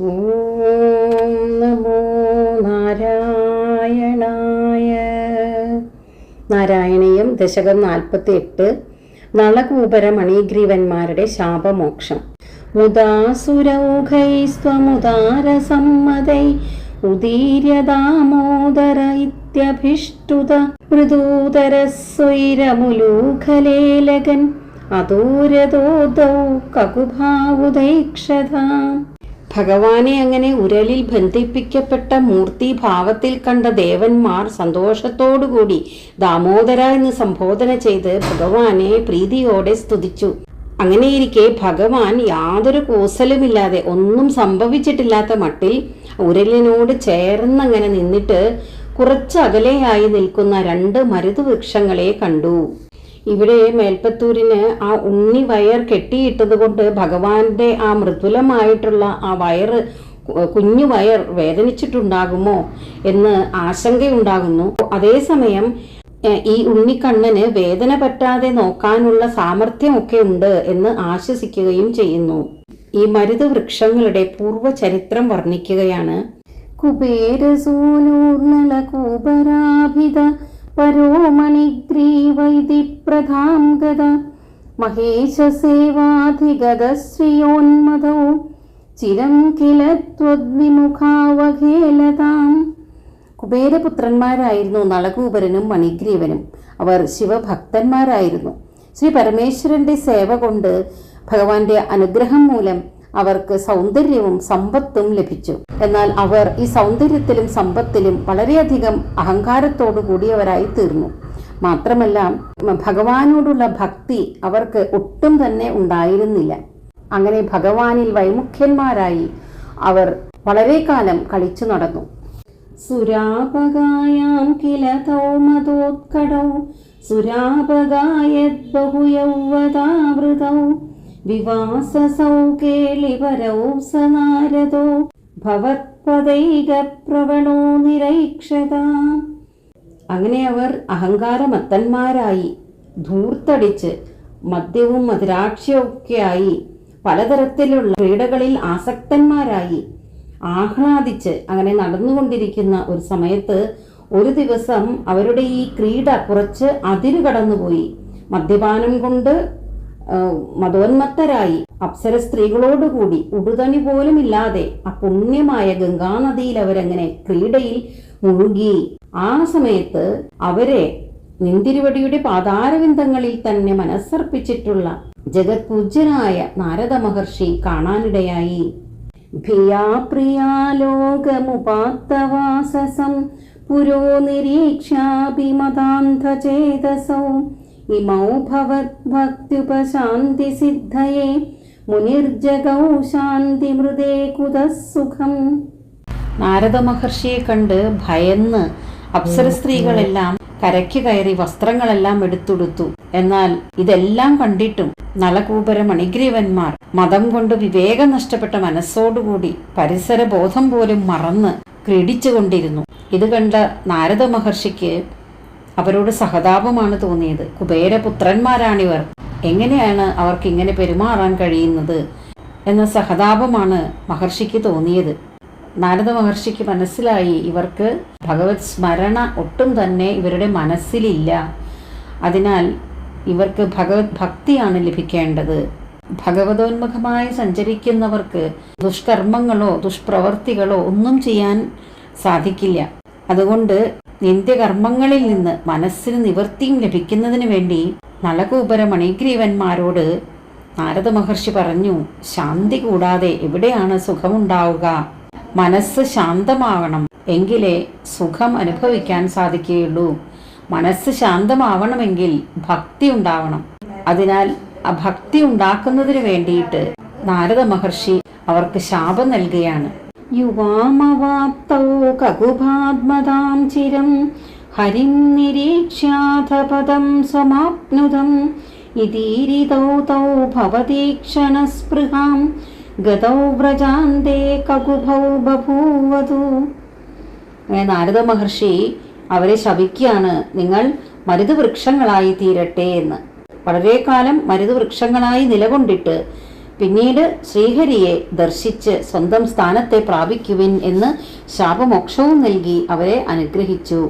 ഓം നമോ നാരായണായ. നാരായണീയം ദശകം നാൽപ്പത്തി എട്ട് നളകൂപരമണിഗ്രീവന്മാരുടെ ശാപമോക്ഷം. മുദാസുരൗഘൈസ്ത്വമുദാരസമ്മതൈ ഉദീര്യദാമോദര ഇത്യഭിഷ്ടുത. മൃദൂതരസ്വൈരമുലൂഖലേലകൻ. അതൂരതോദൗ കകുഭാവുദൈക്ഷതാം. ഭഗവാനെ അങ്ങനെ ഉരലിൽ ബന്ധിപ്പിക്കപ്പെട്ട മൂർത്തി ഭാവത്തിൽ കണ്ട ദേവന്മാർ സന്തോഷത്തോടുകൂടി ദാമോദര എന്ന് സംബോധന ചെയ്ത് ഭഗവാനെ പ്രീതിയോടെ സ്തുതിച്ചു. അങ്ങനെയിരിക്കെ ഭഗവാൻ യാതൊരു കൂസലുമില്ലാതെ ഒന്നും സംഭവിച്ചിട്ടില്ലാത്ത മട്ടിൽ ഉരലിനോട് ചേർന്നങ്ങനെ നിന്നിട്ട് കുറച്ച് അകലെയായി നിൽക്കുന്ന രണ്ട് മരുത് വൃക്ഷങ്ങളെ കണ്ടു. ഇവിടെ മേൽപ്പത്തൂരിന് ആ ഉണ്ണി വയർ കെട്ടിയിട്ടത് കൊണ്ട് ഭഗവാന്റെ ആ മൃദുലമായിട്ടുള്ള ആ വയറ് കുഞ്ഞു വയർ വേദനിച്ചിട്ടുണ്ടാകുമോ എന്ന് ആശങ്കയുണ്ടാകുന്നു. അതേസമയം ഈ ഉണ്ണിക്കണ്ണന് വേദന പറ്റാതെ നോക്കാനുള്ള സാമർഥ്യമൊക്കെ ഉണ്ട് എന്ന് ആശ്വസിക്കുകയും ചെയ്യുന്നു. ഈ മരുത് വൃക്ഷങ്ങളുടെ പൂർവ ചരിത്രം വർണിക്കുകയാണ്. കുബേരസൂനൂർണല കൂപരാഭിത പരോമണിഗ്രീവൈതി പ്രധാം ഗത മഹേശസേവാധിഗത ശ്രിയോന്മതോ ചിരം കില ത്വദ്വിമുഖാവഹേലതാം കുബേരപുത്രന്മാരായിരുന്നു നളകൂപരനും മണിഗ്രീവനും. അവർ ശിവഭക്തന്മാരായിരുന്നു. ശ്രീ പരമേശ്വരന്റെ സേവ കൊണ്ട് ഭഗവാന്റെ അനുഗ്രഹം മൂലം അവർക്ക് സൗന്ദര്യവും സമ്പത്തും ലഭിച്ചു. എന്നാൽ അവർ ഈ സൗന്ദര്യത്തിലും സമ്പത്തിലും വളരെയധികം അഹങ്കാരത്തോടു കൂടിയവരായി തീർന്നു. മാത്രമല്ല ഭഗവാനോടുള്ള ഭക്തി അവർക്ക് ഒട്ടും തന്നെ ഉണ്ടായിരുന്നില്ല. അങ്ങനെ ഭഗവാനിൽ വൈമുഖ്യന്മാരായി അവർ വളരെ കാലം കളിച്ചു നടന്നു. സുരാപകായാം കില കേളിപരൗ സനാരദോ ഭവത്പദൈകപ്രവണോ നിരീക്ഷത. അങ്ങനെ അവർ അഹങ്കാരമത്തന്മാരായി ധൂർത്തടിച്ച് മദ്യവും മധുരാക്ഷിയൊക്കെയായി പലതരത്തിലുള്ള ക്രീഡകളിൽ ആസക്തന്മാരായി ആഹ്ലാദിച്ച് അങ്ങനെ നടന്നുകൊണ്ടിരിക്കുന്ന ഒരു സമയത്ത് ഒരു ദിവസം അവരുടെ ഈ ക്രീഡ കുറച്ച് അതിരു കടന്നുപോയി മദ്യപാനം കൊണ്ട് മതോന്മത്തരായി. അപ്സര സ്ത്രീകളോടുകൂടി ഉടുതണി പോലും ഇല്ലാതെ ആ പുണ്യമായ ഗംഗാനദിയിൽ അവരങ്ങനെ ക്രീഡയിൽ മുഴുകി. ആ സമയത്ത് അവരെ നിന്തിരുവടിയുടെ പാതാരവിന്ദങ്ങളിൽ തന്നെ മനസ്സർപ്പിച്ചിട്ടുള്ള ജഗത്പൂജ്യനായ നാരദ മഹർഷി കാണാനിടയായി. ഭിയാപ്രിയാലോകമുപാത്തവാസസം പുരോ നിരീക്ഷ്യാഭിമതാന്ധചേതസൗ ഭവദ്ഭക്ത്യുപശാന്തി സിദ്ധയേ മുനിർജഗൗ ശാന്തിമൃതേ കുതസുഖം. നാരദ മഹർഷിയെ കണ്ട് ഭയന്ന് അപ്സര സ്ത്രീകളെല്ലാം കരയ്ക്ക് കയറി വസ്ത്രങ്ങളെല്ലാം എടുത്തുടുത്തു. എന്നാൽ ഇതെല്ലാം കണ്ടിട്ടും നളകൂപര മണിഗ്രീവന്മാർ മതം കൊണ്ട് വിവേകം നഷ്ടപ്പെട്ട മനസ്സോടുകൂടി പരിസര ബോധം പോലും മറന്ന് ക്രീഡിച്ചുകൊണ്ടിരുന്നു. ഇത് കണ്ട നാരദ മഹർഷിക്ക് അവരോട് സഹതാപമാണ് തോന്നിയത്. കുബേരപുത്രന്മാരാണിവർ. എങ്ങനെയാണ് അവർക്ക് ഇങ്ങനെ പെരുമാറാൻ കഴിയുന്നത് എന്ന സഹതാപമാണ് മഹർഷിക്ക് തോന്നിയത്. നാരദ മഹർഷിക്ക് മനസ്സിലായി ഇവർക്ക് ഭഗവത് സ്മരണ ഒട്ടും തന്നെ ഇവരുടെ മനസ്സിലില്ല. അതിനാൽ ഇവർക്ക് ഭഗവത് ഭക്തിയാണ് ലഭിക്കേണ്ടത്. ഭഗവതോന്മുഖമായി സഞ്ചരിക്കുന്നവർക്ക് ദുഷ്കർമ്മങ്ങളോ ദുഷ്പ്രവർത്തികളോ ഒന്നും ചെയ്യാൻ സാധിക്കില്ല. അതുകൊണ്ട് നിന്ദ്യകർമ്മങ്ങളിൽ നിന്ന് മനസ്സിന് നിവൃത്തിയും ലഭിക്കുന്നതിന് വേണ്ടി നളകൂപര മണിഗ്രീവന്മാരോട് നാരദ മഹർഷി പറഞ്ഞു ശാന്തി കൂടാതെ എവിടെയാണ് സുഖമുണ്ടാവുക? മനസ്സ് ശാന്തമാവണം എങ്കിലേ സുഖം അനുഭവിക്കാൻ സാധിക്കുകയുള്ളൂ. മനസ്സ് ശാന്തമാവണമെങ്കിൽ ഭക്തി ഉണ്ടാവണം. അതിനാൽ ആ ഭക്തി ഉണ്ടാക്കുന്നതിന് വേണ്ടിയിട്ട് നാരദ മഹർഷി അവർക്ക് ശാപം നൽകുകയാണ്. യുവാമവാപ്തൗ കകുഭാത്മതാം ചിരം. ഹരിം നിരീക്ഷ്യാഥപദം സമാപ്നുതം. ഇതീരിതൗ തൗ ഭവതീക്ഷണസ്പൃഹാം. ഗതൗ വ്രജാന്തേ കകുഭൗ ബഭൂവതു. നാരദ മഹർഷി അവരെ ശപിക്കുകയാണ് നിങ്ങൾ മരുത് വൃക്ഷങ്ങളായി തീരട്ടെ എന്ന്. വളരെ കാലം മരുത് വൃക്ഷങ്ങളായി നിലകൊണ്ടിട്ട് പിന്നീട് ശ്രീഹരിയെ ദർശിച്ച് സ്വന്തം സ്ഥാനത്തെ പ്രാപിക്കുവിൻ എന്ന് ശാപമോക്ഷവും നൽകി അവരെ അനുഗ്രഹിച്ചു.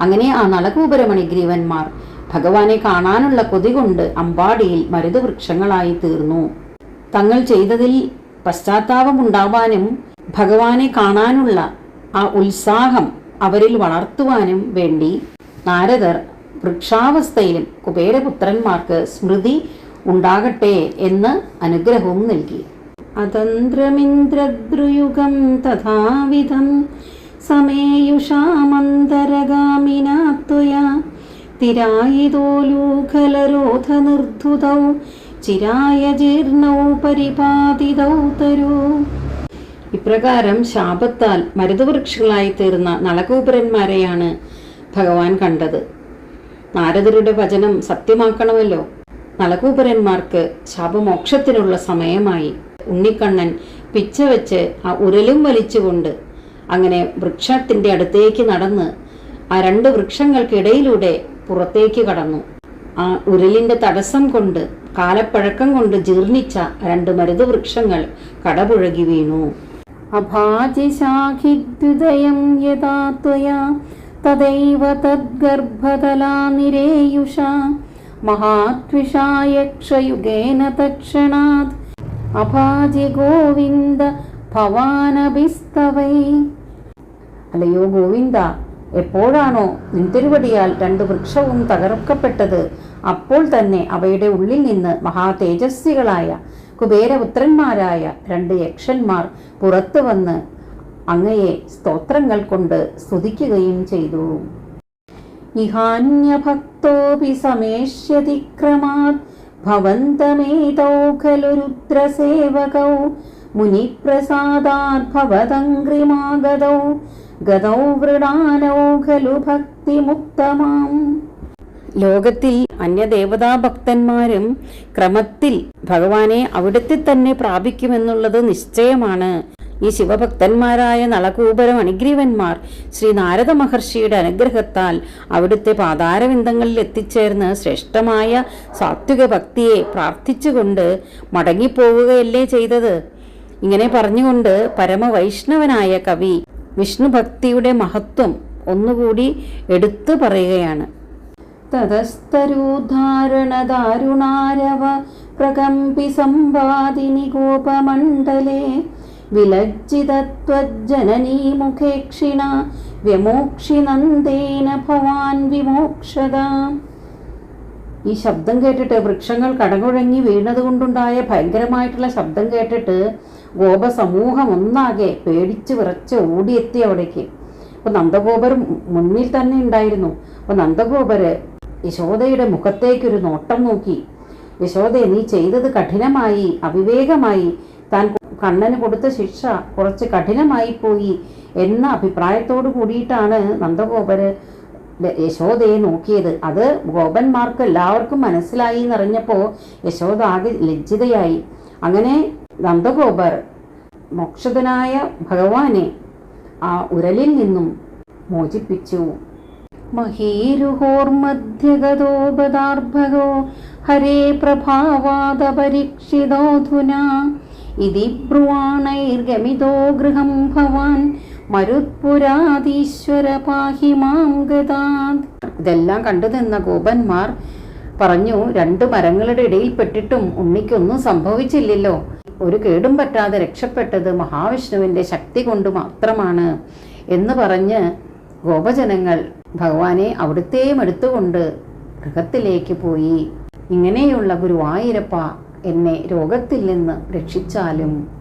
അങ്ങനെ ആ നളകൂപരമണി ഗ്രീവന്മാർ ഭഗവാനെ കാണാനുള്ള കൊതി കൊണ്ട് അമ്പാടിയിൽ മരുതവൃക്ഷങ്ങളായി തീർന്നു. തങ്ങൾ ചെയ്തതിൽ പശ്ചാത്താപം ഉണ്ടാവാനും ഭഗവാനെ കാണാനുള്ള ആ ഉത്സാഹം അവരിൽ വളർത്തുവാനും വേണ്ടി നാരദർ വൃക്ഷാവസ്ഥയിലും കുബേരപുത്രന്മാർക്ക് സ്മൃതി ഉണ്ടാകട്ടെ എന്ന് അനുഗ്രഹവും നൽകി. അതന്ത്രമിന്ദ്രദ്രുയുഗം തഥാവിധം. സമേയുഷാമന്തരഗാമിനാത്വയാ. തിരായിതോലൂഖലരോധനിർധുതൗ ചിരായ ജീർണൗ പരിപാതിതൗ തരൂ. ഇപ്രകാരം ശാപത്താൽ മരുതവൃക്ഷങ്ങളായി തീർന്ന നളകൂപരന്മാരെയാണ് ഭഗവാൻ കണ്ടത്. നാരദരുടെ വചനം സത്യമാക്കണമല്ലോ. നളകൂപരന്മാർക്ക് ശാപമോക്ഷത്തിനുള്ള സമയമായി. ഉണ്ണിക്കണ്ണൻ പിച്ച വെച്ച് ആ ഉരലും വലിച്ചുകൊണ്ട് അങ്ങനെ വൃക്ഷത്തിന്റെ അടുത്തേക്ക് നടന്ന് ആ രണ്ട് വൃക്ഷങ്ങൾക്കിടയിലൂടെ പുറത്തേക്ക് കടന്നു. ആ ഉരലിന്റെ തടസ്സം കൊണ്ട് കാലപ്പഴക്കം കൊണ്ട് ജീർണിച്ച രണ്ട് മരുത് വൃക്ഷങ്ങൾ കടപുഴകി വീണു. അഭാജിശാഖിദ്യുദയം യഥാ ത്വയാ തദൈവ തദ്ഗർഭതലാ നിരേയുഷ. മഹാത്വിഷായക്ഷയുഗേന തക്ഷണാത്. അഭാജി ഗോവിന്ദ ഭവാനഭിസ്തവൈ. അല്ലയോ ഗോവിന്ദ എപ്പോഴാണോ നിന്തിരുവടിയാൽ രണ്ട് വൃക്ഷവും തകർക്കപ്പെട്ടത്? അപ്പോൾ തന്നെ അവയുടെ ഉള്ളിൽ നിന്ന് മഹാതേജസ്വികളായ കുബേരപുത്രന്മാരായ രണ്ട് യക്ഷന്മാർ പുറത്തു വന്ന് അങ്ങയെ സ്തോത്രങ്ങൾ കൊണ്ട് സ്തുതിക്കുകയും ചെയ്തു. ഇഹാന്യഭക്തോപി സമേഷ്യതി ക്രമാത്. ഭവന്തമേതൗ ഖലു രുദ്രസേവകൗ മുനിപ്രസാദാത് ഭവതംഗ്രിമാഗതൗ. ഗതൗ ഖലു ഭക്തിമുക്തമാം ലോകത്തിൽ അന്യദേവതാ ഭക്തന്മാരും ക്രമത്തിൽ ഭഗവാനെ അവിടുത്തെ തന്നെ പ്രാപിക്കുമെന്നുള്ളത് നിശ്ചയമാണ്. ഈ ശിവഭക്തന്മാരായ നളകൂപരം അണിഗ്രീവന്മാർ ശ്രീ നാരദ മഹർഷിയുടെ അനുഗ്രഹത്താൽ അവിടുത്തെ പാതാരവിന്ദങ്ങളിൽ എത്തിച്ചേർന്ന് ശ്രേഷ്ഠമായ സാത്വിക ഭക്തിയെ പ്രാർത്ഥിച്ചുകൊണ്ട് മടങ്ങിപ്പോവുകയല്ലേ ചെയ്തത്? ഇങ്ങനെ പറഞ്ഞുകൊണ്ട് പരമവൈഷ്ണവനായ കവി വിഷ്ണു ഭക്തിയുടെ മഹത്വം ഒന്നുകൂടി എടുത്തു പറയുകയാണ്. തതസ്തരൂധാരണദാരുണാരവ പ്രകമ്പി സമ്പാദിനി ഗോപമണ്ഡലേ മുഖേക്ഷിണ വ്യമോക്ഷിനന്ദേന ഭവാൻ വിമോക്ഷത. ഈ ശബ്ദം കേട്ടിട്ട് വൃക്ഷങ്ങൾ കടകുഴങ്ങി വീണതുകൊണ്ടുണ്ടായ ഭയങ്കരമായിട്ടുള്ള ശബ്ദം കേട്ടിട്ട് ഗോപസമൂഹം ഒന്നാകെ പേടിച്ച് വിറച്ച് ഓടിയെത്തി അവിടേക്ക്. അപ്പോൾ നന്ദഗോപർ മുന്നിൽ തന്നെ ഉണ്ടായിരുന്നു. അപ്പൊ നന്ദഗോപര് യശോദയുടെ മുഖത്തേക്കൊരു നോട്ടം നോക്കി. യശോദയെ നീ ചെയ്തത് കഠിനമായി അവിവേകമായി. താൻ കണ്ണന് കൊടുത്ത ശിക്ഷ കുറച്ച് കഠിനമായി പോയി എന്ന അഭിപ്രായത്തോടു കൂടിയിട്ടാണ് നന്ദഗോപര് യശോദയെ നോക്കിയത്. അത് ഗോപന്മാർക്ക് എല്ലാവർക്കും മനസ്സിലായി എന്നറിഞ്ഞപ്പോൾ യശോദ ആകെ ലജ്ജിതയായി. അങ്ങനെ നന്ദഗോപർ മോക്ഷതനായ ഭഗവാനെ ആ ഉരലിൽ നിന്നും മോചിപ്പിച്ചു. മഹീരുഹോർമധ്യഗതോപദാർഭഗോ ഹരേ പ്രഭാവാദപരീക്ഷിതോധുനാ. ഇതി ബ്രുവാണൈർഗമിതോ ഗൃഹം ഭവാൻ. മരുത്പുരാതീശ്വര പാഹി മാം ഗതാത്. ഇതെല്ലാം കണ്ടു നിന്ന ഗോപന്മാർ പറഞ്ഞു രണ്ട് മരങ്ങളുടെ ഇടയിൽ പെട്ടിട്ടും ഉണ്ണിക്കൊന്നും സംഭവിച്ചില്ലല്ലോ. ഒരു കേടും പറ്റാതെ രക്ഷപ്പെട്ടത് മഹാവിഷ്ണുവിന്റെ ശക്തി കൊണ്ട് മാത്രമാണ്. എന്ന് പറഞ്ഞ് ഗോപജനങ്ങൾ ഭഗവാനെ അവിടുത്തെയും എടുത്തുകൊണ്ട് ഗൃഹത്തിലേക്ക് പോയി. ഇങ്ങനെയുള്ള ഗുരുവായൂരപ്പ എന്നെ രോഗത്തിൽ നിന്ന് രക്ഷിച്ചാലും